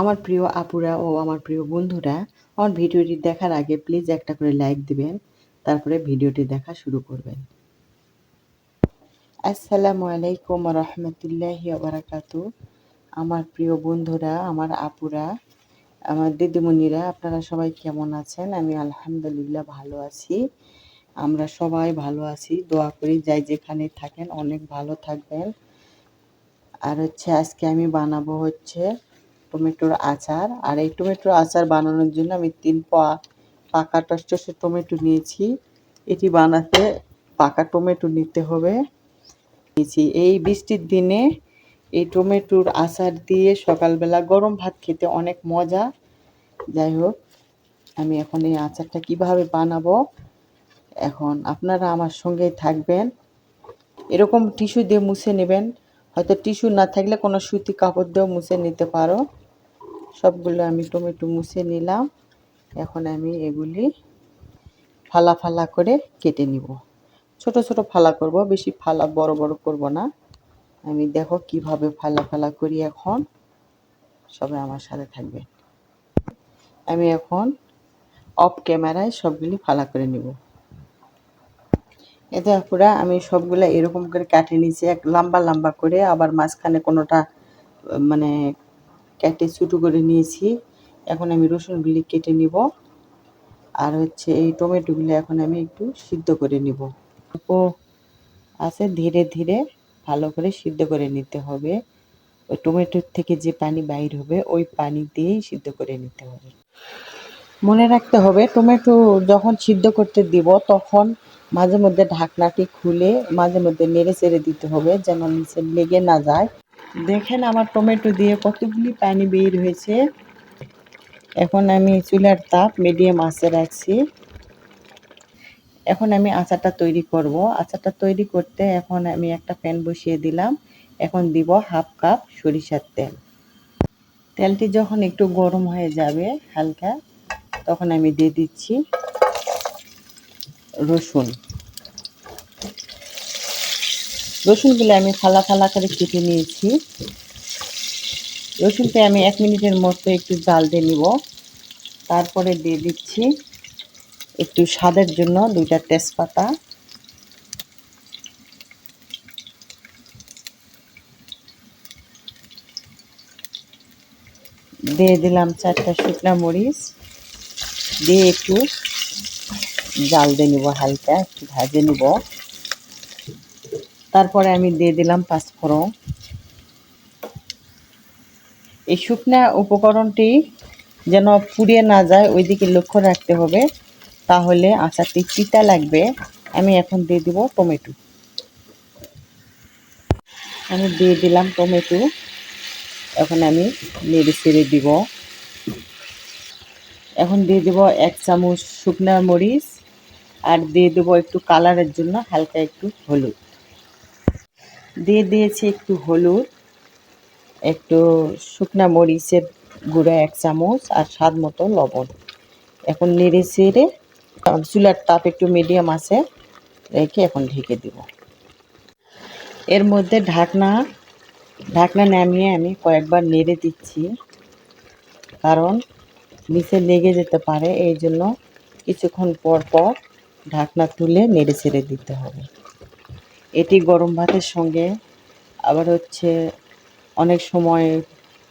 আমার প্রিয় আপুরা ও আমার প্রিয় বন্ধুরা, আমার ভিডিওটি দেখার আগে প্লিজ একটা করে লাইক দিবেন, তারপরে ভিডিওটি দেখা শুরু করবেন। আসসালামু আলাইকুম রহমতুল্লাহি বারাকাতু আমার প্রিয় বন্ধুরা, আমার আপুরা, আমার দিদিমণিরা, আপনারা সবাই কেমন আছেন? আমি আলহামদুলিল্লাহ ভালো আছি। আমরা সবাই ভালো আছি। দোয়া করি যাই যেখানে থাকেন, অনেক ভালো থাকবেন। আর হচ্ছে আজকে আমি বানাবো হচ্ছে টমেটোর আচার। আর এই টমেটোর আচার বানানোর জন্য আমি তিন পা পাকা টসটসে টমেটো নিয়েছি। এটি বানাতে পাকা টমেটো নিতে হবে। নিয়েছি। এই বৃষ্টির দিনে এই টমেটোর আচার দিয়ে সকালবেলা গরম ভাত খেতে অনেক মজা। যাই হোক, আমি এখন এই আচারটা কীভাবে বানাবো? এখন আপনারা আমার সঙ্গেই থাকবেন। এরকম টিস্যু দিয়ে মুছে নেবেন। হয়তো টিস্যু না থাকলে কোনো সুতি কাপড় দিয়েও মুছে নিতে পারো। সবগুলো আমি টমেটো মুছে নিলাম। এখন আমি এগুলি ফালা ফালা করে কেটে নিব। ছোট ছোট ফালা করব, বেশি ফালা, বড় বড় করব না। আমি দেখো কীভাবে ফালা ফালা করি এখন। সবাই আমার সাথে থাকবে। আমি এখন অফ ক্যামেরায় সবগুলি ফালা করে নিব। এতে পুরা, আমি সবগুলো এরকম করে কাটে নিয়েছি এক লম্বা লম্বা করে। আবার মাঝখানে কোনোটা মানে কেটে ছোটো করে নিয়েছি। এখন আমি রসুনগুলি কেটে নিব। আর হচ্ছে এই টমেটোগুলি এখন আমি একটু সিদ্ধ করে নিব। ও আছে ধীরে ধীরে ভালো করে সিদ্ধ করে নিতে হবে। ওই টমেটোর থেকে যে পানি বাইর হবে, ওই পানি দিয়েই সিদ্ধ করে নিতে হবে। মনে রাখতে হবে, টমেটো যখন সিদ্ধ করতে দিব, তখন মাঝে মধ্যে ঢাকনাটি খুলে মাঝে মধ্যে নেড়ে চেড়ে দিতে হবে, যেন নিচে লেগে না যায়। দেখেন আমার টমেটো দিয়ে কতগুলি পানি বের হয়েছে। এখন আমি চুলার তাপ মিডিয়াম আঁচে রাখছি। এখন আমি আচারটা তৈরি করব। আচারটা তৈরি করতে এখন আমি একটা প্যান বসিয়ে দিলাম। এখন দিব হাফ কাপ সরিষার তেল। তেলটি যখন একটু গরম হয়ে যাবে হালকা, তখন আমি দিয়ে দিচ্ছি রসুন। রসুনগুলো আমি ফালা ফালা করে কেটে নিয়েছি। রসুনটা আমি এক মিনিটের মতো একটু জাল দিয়ে নিব। তারপরে দিয়ে দিচ্ছি একটু স্বাদের জন্য দুইটা তেজপাতা। দিয়ে দিলাম চারটা শুকনা মরিচ। দিয়ে একটু জাল দিয়ে নিব হালকা, একটু ভাজে নিব। তারপরে আমি দিয়ে দিলাম পাঁচফোড়ন। এই শুকনা উপকরণটি যেন পুড়িয়ে না যায় ওই দিকে লক্ষ্য রাখতে হবে। তাহলে আচারটি চিতা লাগবে। আমি এখন দিয়ে দিব টমেটো। আমি দিয়ে দিলাম টমেটো। এখন আমি নেড়ে ছেড়ে দিব। এখন দিয়ে দেব এক চামচ শুকনা মরিচ। আর দিয়ে দেবো একটু কালারের জন্য হালকা একটু হলুদ। দিয়ে দিয়েছি একটু হলুদ, একটু শুকনা মরিচের গুঁড়া এক চামচ আর স্বাদ মতো লবণ। এখন নেড়ে চেড়ে চুলার তাপ একটু মিডিয়াম আছে, রেখে এখন ঢেকে দিব। এর মধ্যে ঢাকনা ঢাকনা নামিয়ে আমি কয়েকবার নেড়ে দিচ্ছি, কারণ নিচে লেগে যেতে পারে এই জন্য কিছুক্ষণ পর পর ঢাকনা তুলে নেড়ে ছেড়ে দিতে হবে। এটি গরম ভাতের সঙ্গে। আবার হচ্ছে অনেক সময়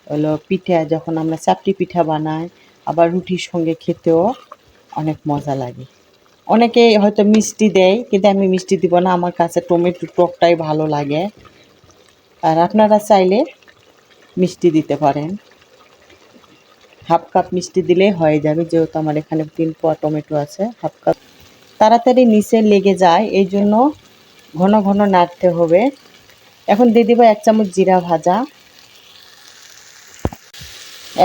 হলো পিঠা, যখন আমরা চাপটি পিঠা বানাই, আবার রুটির সঙ্গে খেতেও অনেক মজা লাগে। অনেকে হয়তো মিষ্টি দেয়, কিন্তু আমি মিষ্টি দিব না। আমার কাছে টমেটো টকটাই ভালো লাগে। আর আপনারা চাইলে মিষ্টি দিতে পারেন। হাফ কাপ মিষ্টি দিলেই হয়ে যাবে, যেহেতু আমার এখানে তিন পোয়া টমেটো আছে, হাফ কাপ। তাড়াতাড়ি নিচে লেগে যায়, এই জন্য ঘন ঘন নাড়তে হবে। এখন দিয়ে দেবো এক চামচ জিরা ভাজা।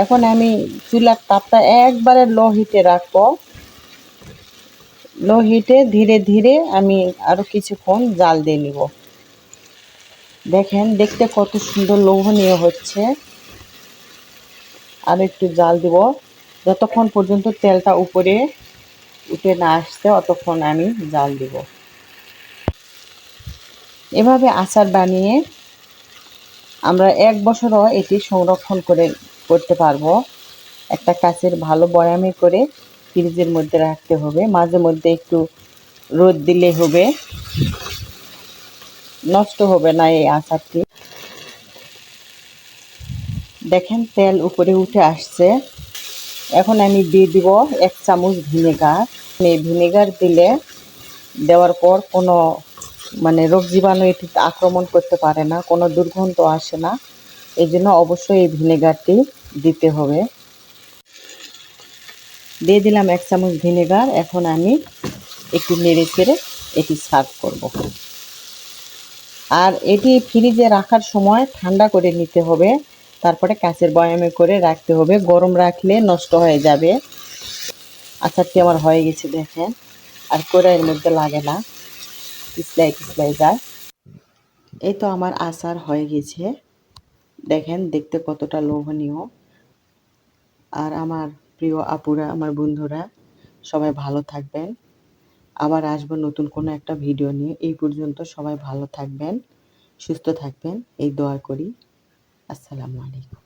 এখন আমি চুলার তাপটা একবারে লো হিটে রাখব। লো হিটে ধীরে ধীরে আমি আরও কিছুক্ষণ জাল দিয়ে নিব। দেখেন, দেখতে কত সুন্দর লোভনীয় হচ্ছে। আর একটু জাল দিব। যতক্ষণ পর্যন্ত তেলটা উপরে উঠে না আসছে, অতক্ষণ আমি জাল দিব। এভাবে আচার বানিয়ে আমরা এক বছরও এটি সংরক্ষণ করে করতে পারব। একটা কাছের ভালো বয়ামে করে ফ্রিজের মধ্যে রাখতে হবে। মাঝে মধ্যে একটু রোদ দিলে হবে। নষ্ট হবে না এই আচারটি। দেখেন, তেল উপরে উঠে আসছে। এখন আমি দিয়ে দিব এক চামচ ভিনেগার। ভিনেগার দিলে দেওয়ার পর কোনো মানে রোগ জীবাণু এটি আক্রমণ করতে পারে না, কোনো দুর্গন্ধ আসে না। এই জন্য অবশ্যই এই ভিনেগারটি দিতে হবে। দিয়ে দিলাম এক চামচ ভিনেগার, এখন আমি একটু নেড়ে চেড়ে এটি সার্ভ করব। আর এটি ফ্রিজে রাখার সময় ঠান্ডা করে নিতে হবে, তারপরে কাঁচের বয়ামে করে রাখতে হবে। গরম রাখলে নষ্ট হয়ে যাবে। আচারটি আমার হয়ে গেছে, দেখেন। আর কড়াইয়ের মধ্যে লাগে না। পিছলাই পিছলাই যায়। এই তো আমার আচার হয়ে গেছে। দেখেন, দেখতে কতটা লোভনীয়। আর আমার প্রিয় আপুরা, আমার বন্ধুরা, সবাই ভালো থাকবেন। আবার আসব নতুন কোনো একটা ভিডিও নিয়ে। এই পর্যন্ত সবাই ভালো থাকবেন, সুস্থ থাকবেন। এই দোয়া করি। আসসালামু আলাইকুম।